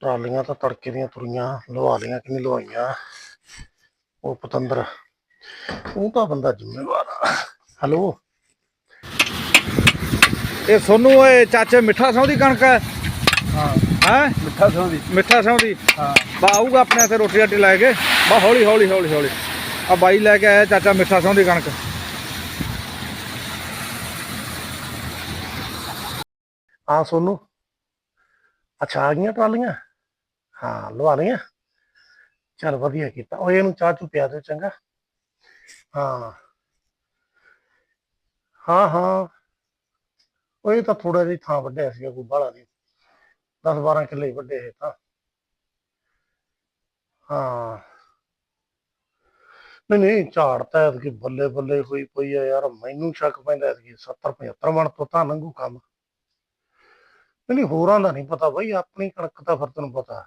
ਟਰਾਲੀਆਂ ਤਾਂ ਤੜਕੇ ਦੀਆਂ ਤੁਰੀਆਂ ਲਵਾ ਲੀਆਂ ਕਿ ਨਹੀਂ ਲਵਾਈਆਂ। ਉਹ ਪਤੰਦਰ ਉਹ ਤਾਂ ਬੰਦਾ ਜ਼ਿੰਮੇਵਾਰ ਆ। ਹੈਲੋ? ਇਹ ਸੋਨੂੰ ਓਏ ਚਾਚੇ ਮਿੱਠਾ ਸੌਂ ਦੀ ਕਣਕ? ਹੈ। ਹਾਂ? ਹੈ ਮਿੱਠਾ ਸੌਂ ਦੀ ਮਿੱਠਾ ਸੌਂ ਦੀ ਹਾਂ। ਬਾ ਆਊਗਾ ਆਪਣੇ ਇੱਥੇ ਰੋਟੀ ਰਾਟੀ ਲੈ ਕੇ। ਬਾ ਹੌਲੀ ਹੌਲੀ ਹੌਲੀ ਹੌਲੀ। ਆ ਬਾਈ ਲੈ ਕੇ ਆਇਆ ਚਾਚਾ ਮਿੱਠਾ ਸੌਂ ਦੀ ਕਣਕ। ਹਾਂ ਸੋਨੂੰ। ਅੱਛਾ ਆ ਗਈਆਂ ਟਰਾਲੀਆਂ? ਹਾਂ, ਲਵਾ ਲਈਆਂ ਚਲ ਵਧੀਆ ਕੀਤਾ। ਉਹ ਇਹਨੂੰ ਚਾਹ ਚੂ ਪਿਆ ਦਿਓ ਚੰਗਾ। ਹਾਂ। ਹਾਂ ਹਾਂ। ਉਹ ਇਹ ਤਾਂ ਥੋੜਾ ਜਿਹਾ ਥਾਂ ਵੱਢਿਆ ਸੀਗਾ, ਕੋਈ ਬਾਹਲਾ ਨਹੀਂ। 10 12 ਕਿੱਲੇ ਵੱਡੇ ਇਹ ਤਾਂ। ਹਾਂ। ਨਹੀਂ ਨਹੀਂ, ਝਾੜ ਤਾਂ ਐਤਕੀ ਬੱਲੇ ਬੱਲੇ ਹੋਈ ਪਈ ਆ ਯਾਰ। ਮੈਨੂੰ ਸ਼ੱਕ ਪੈਂਦਾ ਐਤਕੀ 70 75 ਮਣ ਤੋਂ ਤਾਂ ਲੰਘੂ ਕੰਮ। ਨਹੀਂ, ਹੋਰਾਂ ਦਾ ਨਹੀਂ ਪਤਾ ਬਈ। ਆਪਣੀ ਕਣਕ ਤਾਂ ਫਿਰ ਤੈਨੂੰ ਪਤਾ।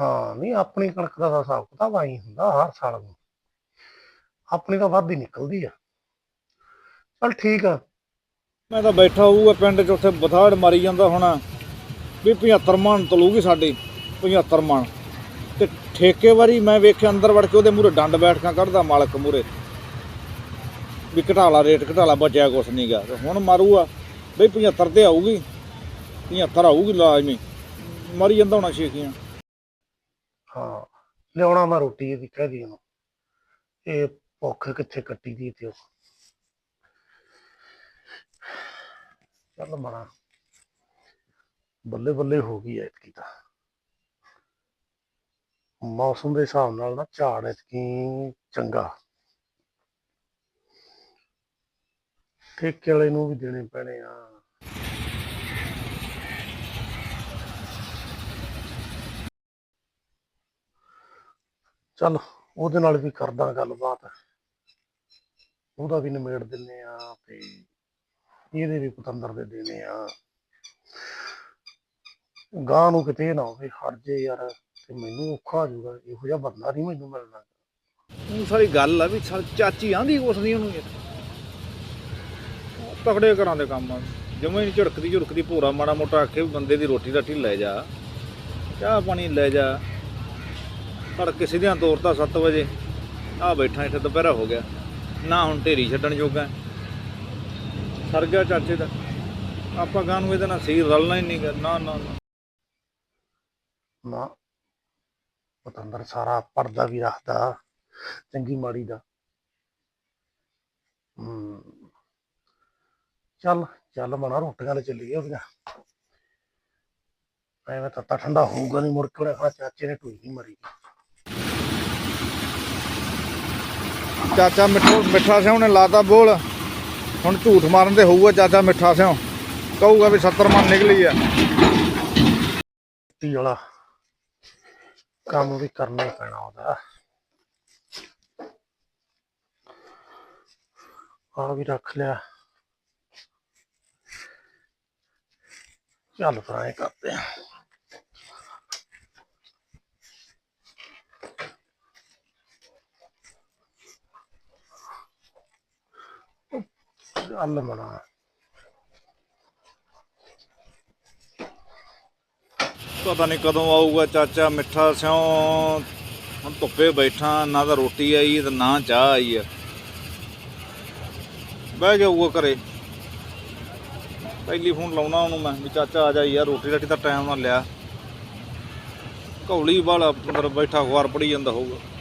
ਹਾਂ, ਨਹੀਂ, ਆਪਣੀ ਕਣਕ ਦਾ ਤਾਂ ਹਿਸਾਬ ਕਿਤਾਬ ਆਈ ਹੁੰਦਾ ਹਰ ਸਾਲ ਨੂੰ। ਆਪਣੀ ਤਾਂ ਵੱਧ ਹੀ ਨਿਕਲਦੀ ਆ। ਚਲ ਠੀਕ ਆ। ਮੈਂ ਤਾਂ ਬੈਠਾ ਹੋਊਗਾ ਪਿੰਡ 'ਚ, ਉੱਥੇ ਬਥਾੜ ਮਾਰੀ ਜਾਂਦਾ ਹੋਣਾ ਵੀ 75 ਮਣ ਤਲੂਗੀ ਸਾਡੀ 75 ਮਣ। ਤੇ ਠੇਕੇ ਵਾਰੀ ਮੈਂ ਵੇਖਿਆ ਅੰਦਰ ਵੜ ਕੇ ਉਹਦੇ ਮੂਹਰੇ ਡੰਡ ਬੈਠਕਾਂ ਕੱਢਦਾ ਮਾਲਕ ਮੂਹਰੇ। ਵੀ ਘਟਾਲਾ ਰੇਟ ਘਟਾਲਾ ਬਚਿਆ ਕੁਛ ਨਹੀਂਗਾ ਤੇ ਹੁਣ ਮਾਰੂਗਾ ਬਈ 75 ਤੇ ਆਊਗੀ 75 ਆਊਗੀ ਲਾਜ਼ਮੀ। ਮਰੀ ਜਾਂਦਾ ਹੋਣਾ ਛੇਕੀਆਂ। ਹਾਂ, ਲਿਆਉਣਾ ਮੈਂ ਰੋਟੀ ਇਹਦੀ ਕਹਿ ਦੀ ਉਹਨੂੰ। ਇਹ ਭੁੱਖ ਕਿੱਥੇ ਕੱਟੀ ਦੀ ਤੇ ਉਹ। ਚੱਲ ਮਣਾ ਬੱਲੇ ਬੱਲੇ ਹੋ ਗਈ ਐਤਕੀ ਤਾਂ। ਮੌਸਮ ਦੇ ਹਿਸਾਬ ਨਾਲ ਨਾ ਝਾੜ ਐਤਕੀ ਚੰਗਾ। ਠੇਕੇ ਵਾਲੇ ਨੂੰ ਵੀ ਦੇਣੇ ਪੈਣੇ ਆ। ਚੱਲ ਉਹਦੇ ਨਾਲ ਵੀ ਕਰਦਾ ਗੱਲਬਾਤ। ਉਹਦਾ ਵੀ ਨਿਮੇੜ ਦਿੰਨੇ ਆ ਤੇ ਇਹਦੇ ਵੀ ਪਤੰਦਰ ਦੇ ਦੇਣੇ ਆ। ਗਾਂ ਨੂੰ ਕਿਤੇ ਨਾ ਹੋਵੇ ਹਟ ਜੇ ਯਾਰ, ਤੇ ਮੈਨੂੰ ਔਖਾ ਹੋ ਜਾਊਗਾ, ਇਹੋ ਜਿਹਾ ਬੰਦਾ ਨਹੀਂ ਮੈਨੂੰ ਮਿਲਣਾ। ਉਹ ਸਾਰੀ ਗੱਲ ਆ ਵੀ ਸਾ- ਚਾਚੀ ਆਂਦੀ ਕੁਛ ਨਹੀਂ ਉਹਨੂੰ ਯਾਰ ਉਹ ਤਕੜੇ ਘਰਾਂ ਦੇ ਕੰਮ ਆ। ਜਮੇ ਨਹੀਂ ਝੜਕਦੀ ਝੁੜਕਦੀ, ਭੋਰਾ ਮਾੜਾ ਮੋਟਾ ਆਖੇ ਵੀ ਬੰਦੇ ਦੀ ਰੋਟੀ ਰਾਟੀ ਲੈ ਜਾ, ਚਾਹ ਪਾਣੀ ਲੈ ਜਾ। ਤੜਕੇ ਸਿੱਧਿਆਂ ਤੋਰਤਾ 7 ਵਜੇ। ਆ ਬੈਠਾ ਇੱਥੇ, ਦੁਪਹਿਰਾ ਹੋ ਗਿਆ। ਨਾ ਹੁਣ ਢੇਰੀ ਛੱਡਣ ਜੋਗਾ। ਸਰ ਗਿਆ ਚਾਚੇ ਦਾ। ਆਪਾਂ ਗਾਂ ਨੂੰ ਇਹਦੇ ਨਾਲ ਸਹੀ ਰਲਣਾ ਹੀ ਨਹੀਂ ਗਾ। ਨਾ ਨਾ ਨਾ। ਪਤੰਦਰ ਸਾਰਾ ਪਰਦਾ ਵੀ ਰੱਖਦਾ, ਚੰਗੀ ਮਾੜੀ ਦਾ। ਹੂੰ। ਚੱਲ ਚੱਲ ਮਨਾ ਰੋਟੀਆਂ ਲੈ ਚੱਲੀਏ ਉਹਦੀਆਂ। ਐਵੇਂ ਤਾਂ ਠੰਡਾ ਹੋਊਗਾ ਨਹੀਂ ਮੁੜ ਕੇ ਉਹਨੇ ਚਾਚੇ ਨੇ ਢੂਈ ਨਹੀਂ ਮਰੀ। ਚਾਚਾ ਮਿੱਠਾ ਮਿੱਠਾ ਸਿਉਂ ਨੇ ਲਾਤਾ ਬੋਲ। ਹੁਣ ਝੂਠ ਮਾਰਨ ਤੇ ਹੋਊਗਾ ਚਾਚਾ ਮਿੱਠਾ ਸਿਉਂ। ਕਹੂਗਾ ਵੀ 70 ਮਨ ਨਿਕਲੀ ਆ। ਟੀ ਵਾਲਾ ਕੰਮ ਵੀ ਕਰਨਾ ਹੀ ਪੈਣਾ ਉਹਦਾ। ਆ ਵੀ ਰੱਖ ਲਿਆ। ਚੱਲ ਫਿਰ ਕਰਦੇ ਆ। ਚੱਲ ਮਨਾ ਪਤਾ ਨਹੀਂ ਕਦੋਂ ਆਊਗਾ ਚਾਚਾ, ਮਿੱਠਾ ਸਿਉ। ਹੁਣ ਧੁੱਪੇ ਬੈਠਾ, ਨਾ ਤਾਂ ਰੋਟੀ ਆਈ, ਤੇ ਨਾ ਚਾਹ ਆਈ ਆ। ਬਹਿ ਜਾਊਗਾ ਘਰੇ। ਪਹਿਲੀ ਫੋਨ ਲਾਉਣਾ ਉਹਨੂੰ ਮੈਂ, ਵੀ ਚਾਚਾ ਆ ਜਾ ਯਾਰ, ਰੋਟੀ ਰਾਟੀ ਤਾਂ ਟਾਈਮ ਨਾ ਲਿਆ। ਘੌਲੀ ਵਾਲਾ ਅੰਦਰ ਬੈਠਾ, ਅਖਬਾਰ ਪੜੀ ਜਾਂਦਾ ਹੋਊਗਾ।